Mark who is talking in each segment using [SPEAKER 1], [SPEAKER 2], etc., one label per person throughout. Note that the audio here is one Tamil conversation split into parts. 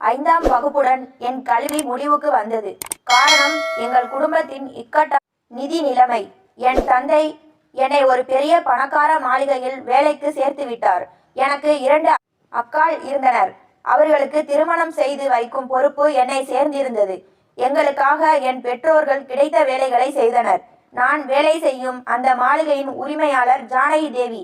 [SPEAKER 1] ஐந்தாம் வகுப்புடன் என் கல்வி முடிவுக்கு வந்தது. காரணம் எங்கள் குடும்பத்தின் இக்கட்ட நிதி நிலைமை. என் தந்தை என்னை ஒரு பெரிய பணக்கார மாளிகையில் வேலைக்கு சேர்த்து விட்டார். எனக்கு இரண்டு அக்காள் இருந்தனர். அவர்களுக்கு திருமணம் செய்து வைக்கும் பொறுப்பு என்னை சேர்ந்திருந்தது. எங்களுக்காக என் பெற்றோர்கள் கிடைத்த வேலைகளை செய்தனர். நான் வேலை செய்யும் அந்த மாளிகையின் உரிமையாளர் ஜானகி தேவி.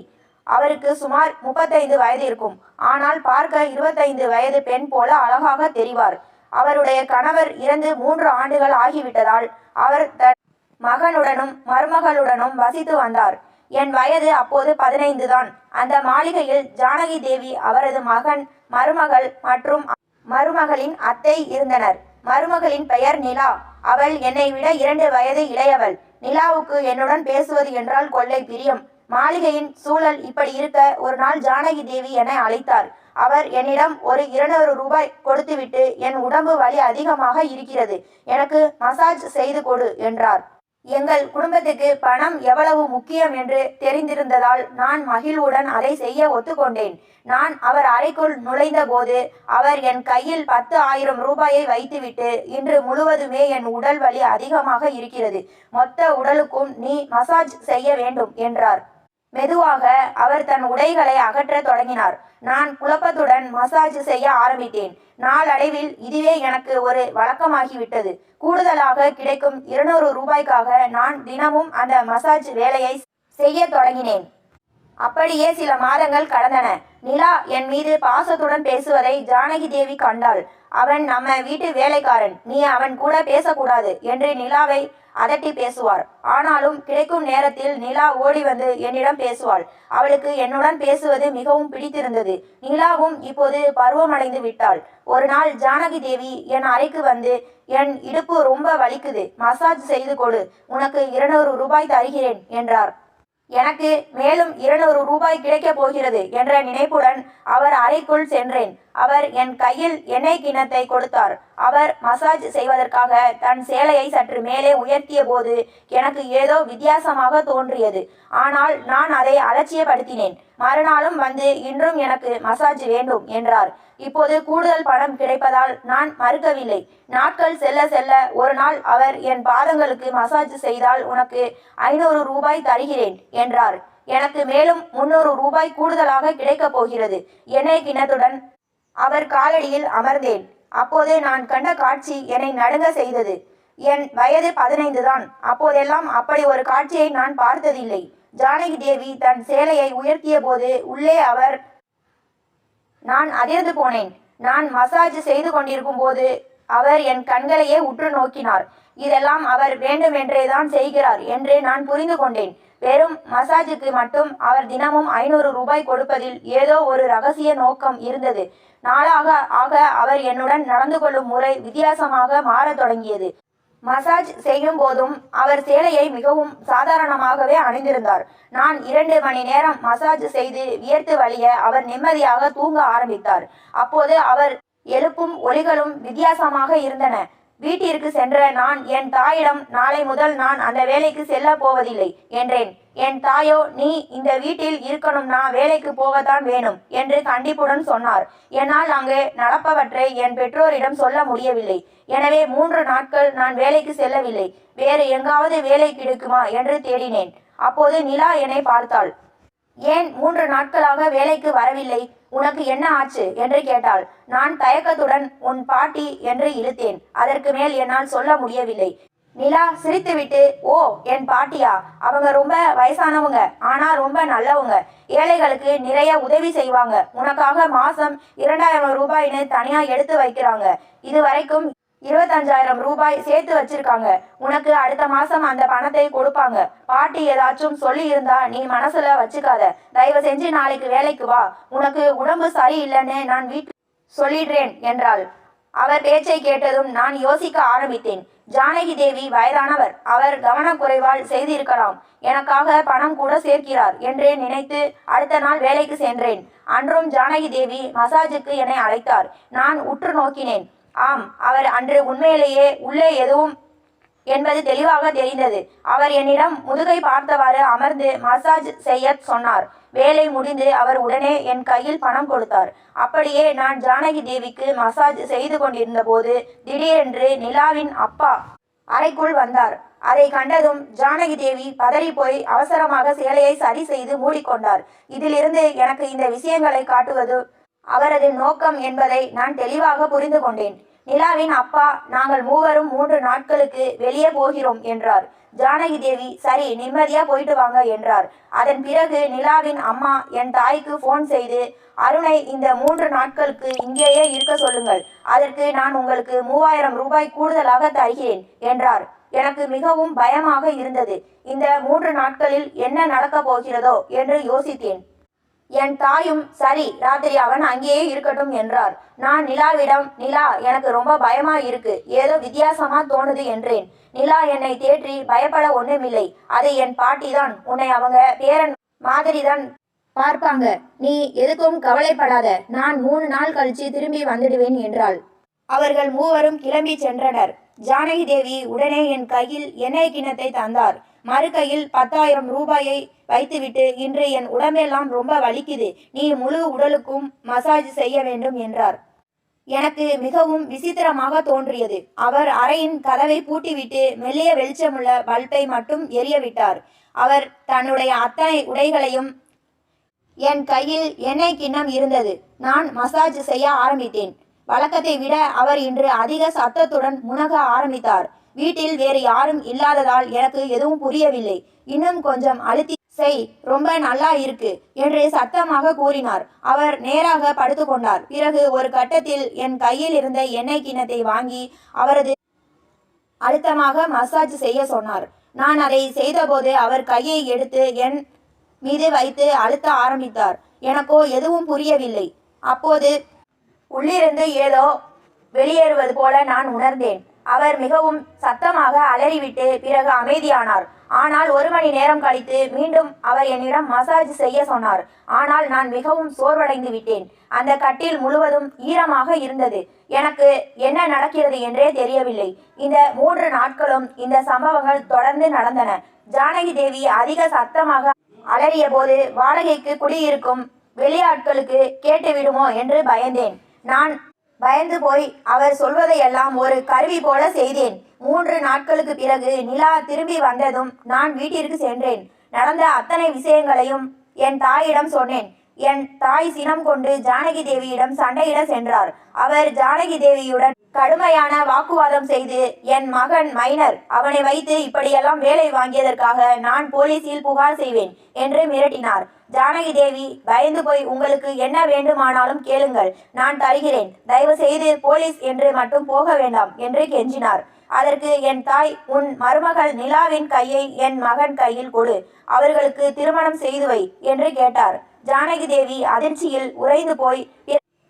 [SPEAKER 1] அவருக்கு சுமார் முப்பத்தைந்து வயது இருக்கும். ஆனால் பார்க்க இருபத்தைந்து வயது பெண் போல அழகாக தெரிவார். அவருடைய கணவர் இறந்து மூன்று ஆண்டுகள் ஆகிவிட்டதால் அவர் தன் மகனுடனும் மருமகளுடனும் வசித்து வந்தார். என் வயது அப்போது பதினைந்து தான். அந்த மாளிகையில் ஜானகி தேவி அவரது மகன் மருமகள் மற்றும் மருமகளின் அத்தை இருந்தனர். மருமகளின் பெயர் நிலா. அவள் என்னை விட இரண்டு வயது இளையவள். நிலாவுக்கு என்னுடன் பேசுவது என்றால் கொள்ளை பிரியம். மாளிகையின் சூழல் இப்படி இருக்க ஒரு நாள் ஜானகி தேவி என அழைத்தார் அவர் என்னிடம் ஒரு இருநூறு ரூபாய் கொடுத்துவிட்டு என் உடம்பு வலி அதிகமாக இருக்கிறது எனக்கு மசாஜ் செய்து கொடு என்றார். எங்கள் குடும்பத்துக்கு பணம் எவ்வளவு முக்கியம் என்று தெரிந்திருந்ததால் நான் மகிழ்வுடன் அதை செய்ய ஒத்துக்கொண்டேன். நான் அவர் அறைக்குள் நுழைந்தபோது அவர் என் கையில் பத்து ஆயிரம் ரூபாயை வைத்துவிட்டு இன்று முழுவதுமே என் உடல் வலி அதிகமாக இருக்கிறது. மொத்த உடலுக்கும் நீ மசாஜ் செய்ய வேண்டும் என்றார். மெதுவாக அவர் தன் உடைகளை அகற்றத் தொடங்கினார். நான் குழப்பத்துடன் மசாஜ் செய்ய ஆரம்பித்தேன். நாளடைவில் இதுவே எனக்கு ஒரு வழக்கமாகிவிட்டது. கூடுதலாக கிடைக்கும் இருநூறு ரூபாய்க்காக நான் தினமும் அந்த மசாஜ் வேலையை செய்ய தொடங்கினேன். அப்படியே சில மாதங்கள் கடந்தன. நிலா என் மீது பாசத்துடன் பேசுவதை ஜானகி தேவி கண்டாள். அவன் நம்ம வீட்டு வேலைக்காரன் நீ அவன் கூட பேசக்கூடாது என்று நிலாவை அதட்டி பேசுவார். ஆனாலும் கிடைக்கும் நேரத்தில் நிலா ஓடி வந்து என்னிடம் பேசுவாள். அவளுக்கு என்னுடன் பேசுவது மிகவும் பிடித்திருந்தது. நிலாவும் இப்போது பருவமடைந்து விட்டாள். ஒரு நாள் ஜானகி தேவி என் அறைக்கு வந்து என் இடுப்பு ரொம்ப வலிக்குது. மசாஜ் செய்து கொடு. உனக்கு இருநூறு ரூபாய் தருகிறேன் என்றார். எனக்கு மேலும் இருநூறு ரூபாய் கிடைக்கப் போகிறது என்ற நினைப்புடன் அவர் அறைக்குள் சென்றேன். அவர் என் கையில் எண்ணெய் கிண்ணத்தை கொடுத்தார். அவர் மசாஜ் செய்வதற்காக தன் சேலையை சற்று மேலே உயர்த்திய போது எனக்கு ஏதோ வித்தியாசமாக தோன்றியது. ஆனால் நான் அதை அலட்சியப்படுத்தினேன். மறுநாளும் வந்து இன்றும் எனக்கு மசாஜ் வேண்டும் என்றார். இப்போது கூடுதல் பணம் கிடைப்பதால் நான் மறுக்கவில்லை. நாட்கள் செல்ல செல்ல ஒரு நாள் அவர் என் பாதங்களுக்கு மசாஜ் செய்தால் உனக்கு ஐநூறு ரூபாய் தருகிறேன் என்றார். எனக்கு மேலும் முன்னூறு ரூபாய் கூடுதலாக கிடைக்கப் போகிறது. எண்ணெய் கிணத்துடன் அவர் காலடியில் அமர்ந்தேன். அப்போது நான் கண்ட காட்சி என்னை நடுங்க செய்தது. என் வயது பதினைந்து தான். அப்போதெல்லாம் அப்படி ஒரு காட்சியை நான் பார்த்ததில்லை. ஜானகி தேவி தன் சேலையை உயர்த்திய போது உள்ளே அவர் நான் அதிர்ந்து போனேன். நான் மசாஜ் செய்து கொண்டிருக்கும் போது அவர் என் கண்களையே உற்று நோக்கினார். இதெல்லாம் அவர் வேண்டுமென்றே தான் செய்கிறார் என்று நான் புரிந்து கொண்டேன். வெறும் மசாஜுக்கு மட்டும் அவர் தினமும் ஐநூறு ரூபாய் கொடுப்பதில் ஏதோ ஒரு ரகசிய நோக்கம் இருந்தது. நாளாக ஆக அவர் என்னுடன் நடந்து கொள்ளும் முறை வித்தியாசமாக மாறத் தொடங்கியது. மசாஜ் செய்யும் போதும் அவர் சேலையை மிகவும் சாதாரணமாகவே அணிந்திருந்தார். நான் இரண்டு மணி நேரம் மசாஜ் செய்து வியர்த்து வழிய அவர் நிம்மதியாக தூங்க ஆரம்பித்தார். அப்போது அவர் எழுப்பும் ஒலிகளும் வித்தியாசமாக இருந்தன. வீட்டிற்கு சென்ற நான் என் தாயிடம் நாளை முதல் நான் அந்த வேலைக்கு செல்ல போவதில்லை என்றேன். என் தாயோ நீ இந்த வீட்டில் இருக்கணும்னா வேலைக்கு போகத்தான் வேணும் என்று கண்டிப்புடன் சொன்னார். என்னால் அங்கு நடப்பவற்றை என் பெற்றோரிடம் சொல்ல முடியவில்லை. எனவே மூன்று நாட்கள் நான் வேலைக்கு செல்லவில்லை. வேறு எங்காவது வேலை கிடைக்குமா என்று தேடினேன். அப்போது நிலா என்னை பார்த்தாள். ஏன் மூன்று நாட்களாக வேலைக்கு வரவில்லை? உனக்கு என்ன ஆச்சு? என்று கேட்டாள். நான் தயக்கத்துடன் உன் பாட்டி என்று இழுத்தேன். அதற்கு மேல் என்னால் சொல்ல முடியவில்லை. நிலா சிரித்துவிட்டு ஓ என் பாட்டியா? அவங்க ரொம்ப வயசானவங்க. ஆனா ரொம்ப நல்லவங்க. ஏழைகளுக்கு நிறைய உதவி செய்வாங்க. உனக்காக மாசம் இரண்டாயிரம் ரூபாய்னு தனியா எடுத்து வைக்கிறாங்க. இது வரைக்கும் இருபத்தஞ்சாயிரம் ரூபாய் சேர்த்து வச்சிருக்காங்க. உனக்கு அடுத்த மாசம் அந்த பணத்தை கொடுப்பாங்க. பாட்டி ஏதாச்சும் சொல்லி இருந்தா நீ மனசுல வச்சுக்காத. தயவு செஞ்சு நாளைக்கு வேலைக்கு வா. உனக்கு உடம்பு சரியில்லைன்னு நான் வீட்டில் சொல்லிடுறேன் என்றாள். அவர் பேச்சை கேட்டதும் நான் யோசிக்க ஆரம்பித்தேன். ஜானகி தேவி வயதானவர். அவர் கவனக்குறைவால் செய்திருக்கலாம். எனக்காக பணம் கூட சேர்க்கிறார் என்றே நினைத்து அடுத்த நாள் வேலைக்கு சென்றேன். அன்றும் ஜானகி தேவி மசாஜுக்கு என்னை அழைத்தார். நான் உற்று நோக்கினேன். ஆம் அவர் அன்று உண்மையிலேயே உள்ளே எதுவும் என்பது தெளிவாக தெரிந்தது. அவர் என்னிடம் முதுகை பார்த்தவாறு அமர்ந்து மசாஜ் செய்ய சொன்னார். வேலை முடிந்து அவர் உடனே என் கையில் பணம் கொடுத்தார். அப்படியே நான் ஜானகி தேவிக்கு மசாஜ் செய்து கொண்டிருந்த போது திடீரென்று நிலாவின் அப்பா அறைக்குள் வந்தார். அதை கண்டதும் ஜானகி தேவி பதறிப்போய் அவசரமாக சேலையை சரி செய்து மூடிக்கொண்டார். இதிலிருந்து எனக்கு இந்த விஷயங்களை காட்டுவது அவரது நோக்கம் என்பதை நான் தெளிவாக புரிந்து கொண்டேன். நிலாவின் அப்பா நாங்கள் மூவரும் மூன்று நாட்களுக்கு வெளியே போகிறோம் என்றார். ஜானகி தேவி சரி நிம்மதியா போயிட்டு வாங்க என்றார். அதன் பிறகு நிலாவின் அம்மா என் தாய்க்கு ஃபோன் செய்து அருணை இந்த மூன்று நாட்களுக்கு இங்கேயே இருக்க சொல்லுங்கள். அதற்கு நான் உங்களுக்கு மூவாயிரம் ரூபாய் கூடுதலாக தருகிறேன் என்றார். எனக்கு மிகவும் பயமாக இருந்தது. இந்த மூன்று நாட்களில் என்ன நடக்கப் போகிறதோ? என்று யோசித்தேன். என் தாயும் சரி ராத்திரி அவன் அங்கேயே இருக்கட்டும் என்றார். நான் நிலாவிடம் நிலா எனக்கு ரொம்ப பயமா இருக்கு. ஏதோ வித்தியாசமா தோணுது என்றேன். நிலா என்னை தேற்றி பயப்பட ஒண்ணுமில்லை. அது என் பாட்டி தான். உன்னை அவங்க பேரன் மாதிரி தான் பார்ப்பாங்க. நீ எதுக்கும் கவலைப்படாத. நான் மூணு நாள் கழிச்சு திரும்பி வந்துடுவேன் என்றாள். அவர்கள் மூவரும் கிளம்பி சென்றனர். ஜானகி தேவி உடனே என் கையில் எண்ணெய் கிண்ணத்தை தந்தார். மறுக்கையில் பத்தாயிரம் ரூபாயை வைத்துவிட்டு இன்று என் உடம்பெல்லாம் ரொம்ப வலிக்குது நீ முழு உடலுக்கும் மசாஜ் செய்ய வேண்டும் என்றார். எனக்கு மிகவும் விசித்திரமாக தோன்றியது. அவர் அறையின் கதவை பூட்டிவிட்டு மெல்லிய வெளிச்சமுள்ள பல்பை மட்டும் எரிய விட்டார் அவர் தன்னுடைய அத்தனை உடைகளையும் என் கையில் எண்ணெய் கிண்ணம் இருந்தது. நான் மசாஜ் செய்ய ஆரம்பித்தேன். வழக்கத்தை விட அவர் இன்று அதிக சத்தத்துடன் முனக ஆரம்பித்தார். வீட்டில் வேறு யாரும் இல்லாததால் எனக்கு எதுவும் புரியவில்லை. இன்னும் கொஞ்சம் அழுத்தி செய் ரொம்ப நல்லா இருக்கு என்று சத்தமாக கூறினார். அவர் நேராக படுத்துக்கொண்டார். பிறகு ஒரு கட்டத்தில் என் கையில் இருந்த எண்ணெய் கிண்ணத்தை வாங்கி அவரது அழுத்தமாக மசாஜ் செய்ய சொன்னார். நான் அதை செய்தபோது அவர் கையை எடுத்து என் மீது வைத்து அழுத்த ஆரம்பித்தார். எனக்கோ எதுவும் புரியவில்லை. அப்போது உள்ளிருந்து ஏதோ வெளியேறுவது போல நான் உணர்ந்தேன். அவர் மிகவும் சத்தமாக அலறிவிட்டு பிறகு அமைதியானார். ஆனால் ஒரு மணி நேரம் கழித்து மீண்டும் அவர் என்னிடம் மசாஜ் செய்ய சொன்னார். ஆனால் நான் மிகவும் சோர்வடைந்து விட்டேன். அந்த கட்டில் முழுவதும் ஈரமாக இருந்தது. எனக்கு என்ன நடக்கிறது என்றே தெரியவில்லை. இந்த மூன்று நாட்களும் இந்த சம்பவங்கள் தொடர்ந்து நடந்தன. ஜானகி தேவி அதிக சத்தமாக அலறிய போது வாடகைக்கு குடியிருக்கும் வெளியாட்களுக்கு கேட்டுவிடுமோ என்று பயந்தேன். நான் பயந்து போய் அவர் சொல்வதையெல்லாம் ஒரு கருவி போல செய்தேன். மூன்று நாட்களுக்கு பிறகு நிலா திரும்பி வந்ததும் நான் வீட்டிற்கு சென்றேன். நடந்த அத்தனை விஷயங்களையும் என் தாயிடம் சொன்னேன். என் தாய் சினம் கொண்டு ஜானகி தேவியிடம் சண்டையிட சென்றார். அவர் ஜானகி தேவியுடன் கடுமையான வாக்குவாதம் செய்து என் மகன் மைனர் அவனை வைத்து இப்படியெல்லாம் வேலை வாங்கியதற்காக நான் போலீசில் புகார் செய்வேன் என்று மிரட்டினார். ஜானகி தேவி பயந்து போய் உங்களுக்கு என்ன வேண்டுமானாலும் கேளுங்கள். நான் தருகிறேன். தயவு செய்து போலீஸ் என்று மட்டும் போக வேண்டாம் என்று கெஞ்சினார். அதற்கு என் தாய் உன் மருமகள் நிலாவின் கையை என் மகன் கையில் கொடு. அவர்களுக்கு திருமணம் செய்து வை என்று கேட்டார். ஜானகி தேவி அதிர்ச்சியில் உறைந்து போய்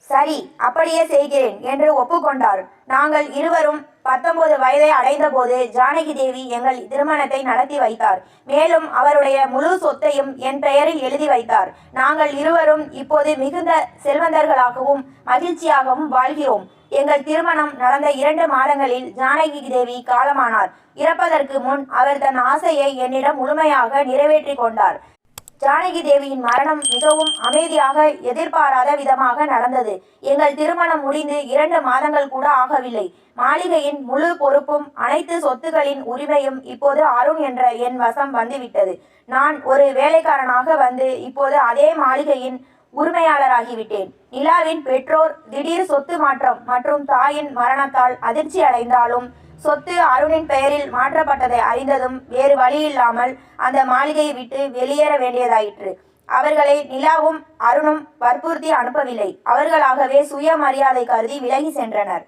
[SPEAKER 1] சரி அப்படியே செய்கிறேன் என்று ஒப்புக்கொண்டார். நாங்கள் இருவரும் பத்தொன்பது வயதை அடைந்தபோது ஜானகி தேவி எங்கள் திருமணத்தை நடத்தி வைத்தார். மேலும் அவருடைய முழு சொத்தையும் என் பெயரில் எழுதி வைத்தார். நாங்கள் இருவரும் இப்போது மிகுந்த செல்வந்தர்களாகவும் மகிழ்ச்சியாகவும் வாழ்கிறோம். எங்கள் திருமணம் நடந்த இரண்டு மாதங்களில் ஜானகி தேவி காலமானார். இறப்பதற்கு முன் அவர் தன் ஆசையை என்னிடம் முழுமையாக நிறைவேற்றி கொண்டார். ஜானகி தேவியின் மரணம் மிகவும் அமைதியாக எதிர்பாராத விதமாக நடந்தது. எங்கள் திருமணம் முடிந்து இரண்டு மாதங்கள் கூட ஆகவில்லை. மாளிகையின் முழு பொறுப்பும் அனைத்து சொத்துகளின் உரிமையும் இப்போது அருண் என்ற என் வசம் வந்துவிட்டது. நான் ஒரு வேலைக்காரனாக வந்து இப்போது அதே மாளிகையின் உரிமையாளராகிவிட்டேன். நிலாவின் பெற்றோர் திடீர் சொத்து மாற்றம் மற்றும் தாயின் மரணத்தால் அதிர்ச்சி அடைந்தாலும் சொத்து அருணின் பெயரில் மாற்றப்பட்டதை அறிந்ததும் வேறு வழியில்லாமல் அந்த மாளிகையை விட்டு வெளியேற வேண்டியதாயிற்று. அவர்களை நிலாவும் அருணும் வற்புறுத்தி அனுப்பவில்லை. அவர்களாகவே சுயமரியாதை கருதி விலகி சென்றனர்.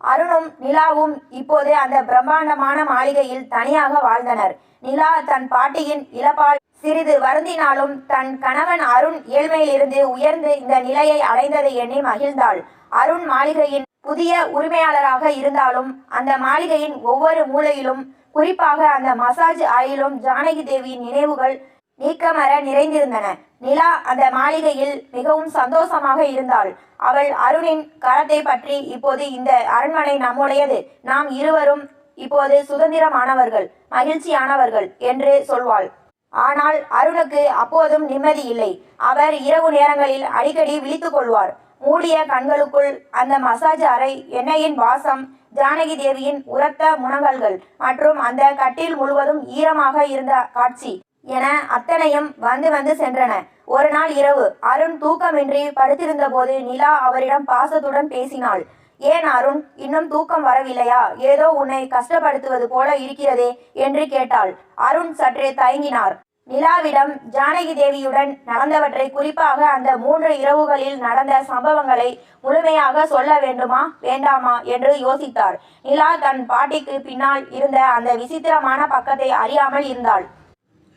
[SPEAKER 1] அருணும் நிலாவும் இப்போது அந்த பிரம்மாண்டமான மாளிகையில் தனியாக வாழ்ந்தனர். நிலா தன் பாட்டியின் இழப்பால் சிறிது வருந்தினாலும் தன் கணவன் அருண் ஏழ்மையிலிருந்து உயர்ந்து இந்த நிலையை அடைந்ததை எண்ணி மகிழ்ந்தாள். அருண் மாளிகையின் புதிய உரிமையாளராக இருந்தாலும் அந்த மாளிகையின் ஒவ்வொரு மூலையிலும் குறிப்பாக அந்த மசாஜ் ஆயிலும் ஜானகி தேவியின் நினைவுகள் நீக்கமர நிறைந்திருந்தன. நிலா அந்த மாளிகையில் மிகவும் சந்தோஷமாக இருந்தாள். அவள் அருணின் கரத்தை பற்றி இப்போது இந்த அரண்மனை நம்முடையது. நாம் இருவரும் இப்போது சுதந்திரமானவர்கள் மகிழ்ச்சியானவர்கள் என்று சொல்வாள். ஆனால் அருணுக்கு அப்போதும் நிம்மதி இல்லை. அவர் இரவு நேரங்களில் அடிக்கடி விழித்துக் கொள்வார். மூடிய கண்களுக்குள் அந்த மசாஜ் அறை எண்ணெயின் வாசம் ஜானகி தேவியின் உரத்த முனங்கல்கள் மற்றும் அந்த கட்டில் முழுவதும் ஈரமாக இருந்த காட்சி என அத்தனையும் வந்து வந்து சென்றன. ஒரு நாள் இரவு அருண் தூக்கமின்றி படுத்திருந்த போது நிலா அவரிடம் பாசத்துடன் பேசினாள். ஏன் அருண் இன்னும் தூக்கம் வரவில்லையா? ஏதோ உன்னை கஷ்டப்படுத்துவது போல இருக்கிறதே என்று கேட்டாள். அருண் சற்றே தயங்கினார். நிலாவிடம் ஜானகி தேவியுடன் நடந்தவற்றை குறிப்பாக அந்த மூன்று இரவுகளில் நடந்த சம்பவங்களை முழுமையாக சொல்ல வேண்டுமா வேண்டாமா என்று யோசித்தார். நிலா தன் பாட்டிக்கு பின்னால் இருந்த அந்த விசித்திரமான பக்கத்தை அறியாமல் இருந்தாள்.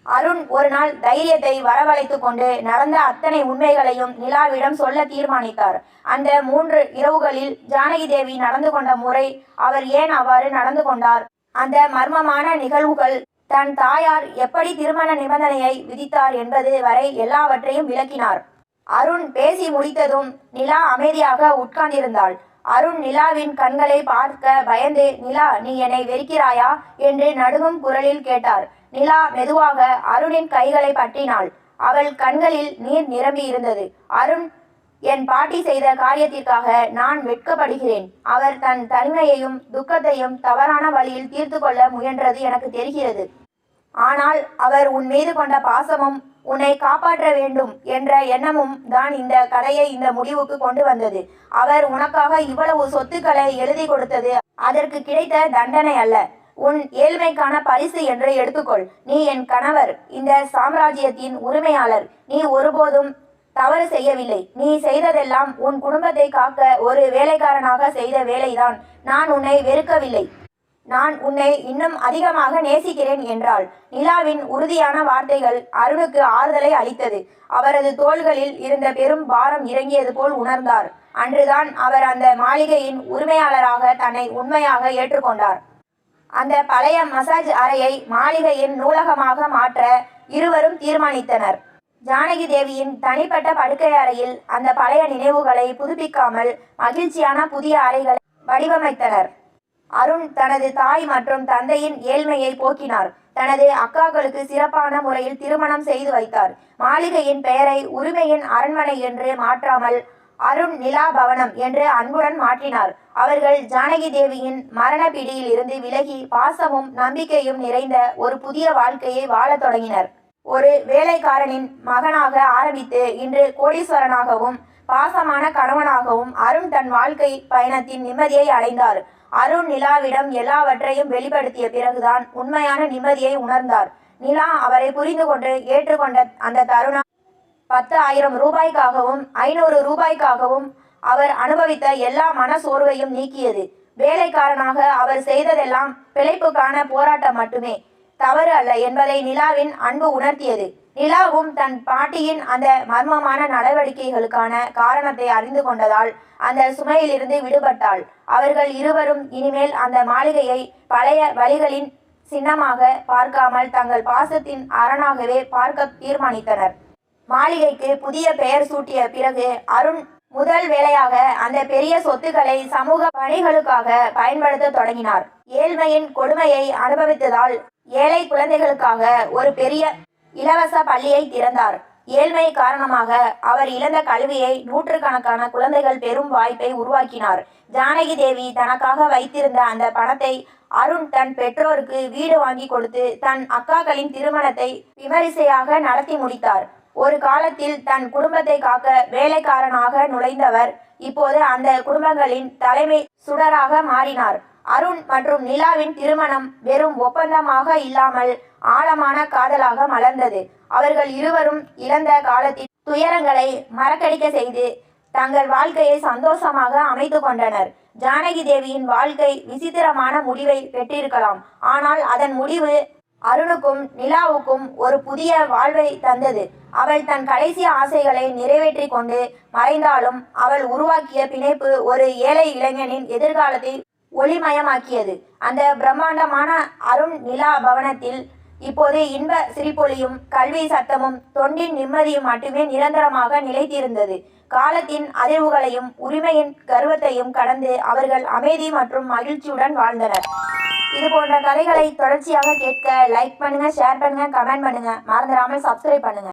[SPEAKER 1] அருண் ஒரு நாள் தைரியத்தை வரவழைத்து கொண்டு நடந்த அத்தனை உண்மைகளையும் நிலாவிடம் சொல்ல தீர்மானித்தார். அந்த மூன்று இரவுகளில் ஜானகி தேவி நடந்து கொண்ட முறை அவர் ஏன் அவ்வாறு நடந்து கொண்டார் அந்த மர்மமான நிகழ்வுகள் தன் தாயார் எப்படி திருமண நிபந்தனையை விதித்தார் என்பது வரை எல்லாவற்றையும் விளக்கினார். அருண் பேசி முடித்ததும் நிலா அமைதியாக உட்கார்ந்திருந்தாள். அருண் நிலாவின் கண்களை பார்க்க பயந்து நிலா நீ என்னை வெறுக்கிறாயா? என்று நடுங்கும் குரலில் கேட்டார். நிலா மெதுவாக அருணின் கைகளை பற்றினாள். அவள் கண்களில் நீர் நிரம்பி இருந்தது. அருண் என் பாட்டி செய்த காரியத்திற்காக நான் வெட்கப்படுகிறேன். அவர் தன் தனிமையையும் துக்கத்தையும் தவறான வழியில் தீர்த்து கொள்ள முயன்றது எனக்கு தெரிகிறது. ஆனால் அவர் உன் மீது கொண்ட பாசமும் உன்னை காப்பாற்ற வேண்டும் என்ற எண்ணமும் தான் இந்த கதையை இந்த முடிவுக்கு கொண்டு வந்தது. அவர் உனக்காக இவ்வளவு சொத்துக்களை எழுதி கொடுத்தது அதற்கு கிடைத்த தண்டனை அல்ல. உன் ஏழ்மைக்கான பரிசு என்று எடுத்துக்கொள். நீ என் கணவர் இந்த சாம்ராஜ்யத்தின் உரிமையாளர். நீ ஒருபோதும் தவறு செய்யவில்லை. நீ செய்ததெல்லாம் உன் குடும்பத்தை காக்க ஒரு வேலைக்காரனாக செய்த வேலைதான். நான் உன்னை வெறுக்கவில்லை. நான் உன்னை இன்னும் அதிகமாக நேசிக்கிறேன் என்றாள். நிலாவின் உறுதியான வார்த்தைகள் அருணுக்கு ஆறுதலை அளித்தது. அவரது தோள்களில் இருந்த பெரும் பாரம் இறங்கியது போல் உணர்ந்தார். அன்றுதான் அவர் அந்த மாளிகையின் உரிமையாளராக தன்னை உண்மையாக ஏற்றுக்கொண்டார். அந்த பழைய மசாஜ் அறையை மாளிகையின் நூலகமாக மாற்ற இருவரும் தீர்மானித்தனர். ஜானகி தேவியின் தனிப்பட்ட படுக்கை அறையில் அந்த பழைய நினைவுகளை புதுப்பிக்காமல் மகிழ்ச்சியான புதிய அறைகளை வடிவமைத்தனர். அருண் தனது தாய் மற்றும் தந்தையின் ஏழ்மையை போக்கினார். தனது அக்காக்களுக்கு சிறப்பான முறையில் திருமணம் செய்து வைத்தார். மாளிகையின் பெயரை உரிமையின் அரண்மனை என்று மாற்றாமல் அருண் நிலா பவனம் என்று அன்புடன் மாற்றினார். அவர்கள் ஜானகி தேவியின் மரண பிடியில் இருந்து விலகி பாசமும் நம்பிக்கையும் நிறைந்த ஒரு புதிய வாழ்க்கையை வாழத் தொடங்கினர். ஒரு வேலைக்காரனின் மகனாக ஆரம்பித்து இன்று கோடீஸ்வரனாகவும் பாசமான கணவனாகவும் அருண் தன் வாழ்க்கை பயணத்தின் நிம்மதியை அடைந்தார். அருண் நிலாவிடம் எல்லாவற்றையும் வெளிப்படுத்திய பிறகுதான் உண்மையான நிம்மதியை உணர்ந்தார். நிலா அவரை புரிந்து கொண்டு ஏற்றுக்கொண்ட அந்த தருணம் பத்து ஆயிரம் ரூபாய்க்காகவும் ஐநூறு ரூபாய்க்காகவும் அவர் அனுபவித்த எல்லா மன சோர்வையும் நீக்கியது. வேலைக்காரனாக அவர் செய்ததெல்லாம் பிழைப்புக்கான போராட்டம் மட்டுமே தவறு அல்ல என்பதை நிலாவின் அன்பு உணர்த்தியது. நிலாவும் தன் பாட்டியின் அந்த மர்மமான நடவடிக்கைகளுக்கான காரணத்தை அறிந்து கொண்டதால் அந்த சுமையிலிருந்து விடுபட்டாள். அவர்கள் இருவரும் இனிமேல் அந்த மாளிகையை பழைய வழிகளின் சின்னமாக பார்க்காமல் தங்கள் பாசத்தின் அரணாகவே பார்க்க தீர்மானித்தனர். மாளிகைக்கு புதிய பெயர் சூட்டிய பிறகு அருண் முதல் வேலையாக அந்த பெரிய சொத்துக்களை சமூக பணிகளுக்காக பயன்படுத்த தொடங்கினார். ஏழ்மையின் கொடுமையை அனுபவித்ததால் ஏழை குழந்தைகளுக்காக ஒரு பெரிய இலவச பள்ளியை திறந்தார். ஏழ்மை காரணமாக அவர் இழந்த கல்வியை நூற்றுக்கணக்கான குழந்தைகள் பெறும் வாய்ப்பை உருவாக்கினார். ஜானகி தேவி தனக்காக வைத்திருந்த அந்த பணத்தை அருண் தன் பெற்றோருக்கு வீடு வாங்கி கொடுத்து தன் அக்காக்களின் திருமணத்தை விமரிசையாக நடத்தி முடித்தார். ஒரு காலத்தில் தன் குடும்பத்தை காக்க வேலைக்காரனாக நுழைந்தவர் இப்போது அந்த குடும்பங்களின் தலைமை சுடராக மாறினார். அருண் மற்றும் நிலாவின் திருமணம் வெறும் ஒப்பந்தமாக இல்லாமல் ஆழமான காதலாக மலர்ந்தது. அவர்கள் இருவரும் இழந்த காலத்தின் துயரங்களை மறக்கடிக்க செய்து தங்கள் வாழ்க்கையை சந்தோஷமாக அமைத்து கொண்டனர். ஜானகி தேவியின் வாழ்க்கை விசித்திரமான முடிவை பெற்றிருக்கலாம். ஆனால் அதன் முடிவு அருணுக்கும் நிலாவுக்கும் ஒரு புதிய வாழ்வை தந்தது. அவள் தன் கடைசி ஆசைகளை நிறைவேற்றி கொண்டு மறைந்தாலும் அவள் உருவாக்கிய பிணைப்பு ஒரு ஏழை இளைஞனின் எதிர்காலத்தை ஒளிமயமாக்கியது. அந்த பிரம்மாண்டமான அருண் நிலா பவனத்தில் இப்போது இன்ப சிரிப்பொலியும் கல்வி சத்தமும் தொண்டின் நிம்மதியும் மட்டுமே நிரந்தரமாக நிலைத்திருந்தது. காலத்தின் அதிர்வுகளையும் உரிமையின் கர்வத்தையும் கடந்து அவர்கள் அமைதி மற்றும் மகிழ்ச்சியுடன் வாழ்ந்தனர். இது போன்ற கதைகளை தொடர்ச்சியாக கேட்க லைக் பண்ணுங்க ஷேர் பண்ணுங்க கமெண்ட் பண்ணுங்க. மறந்துடாமல் சப்ஸ்கிரைப் பண்ணுங்க.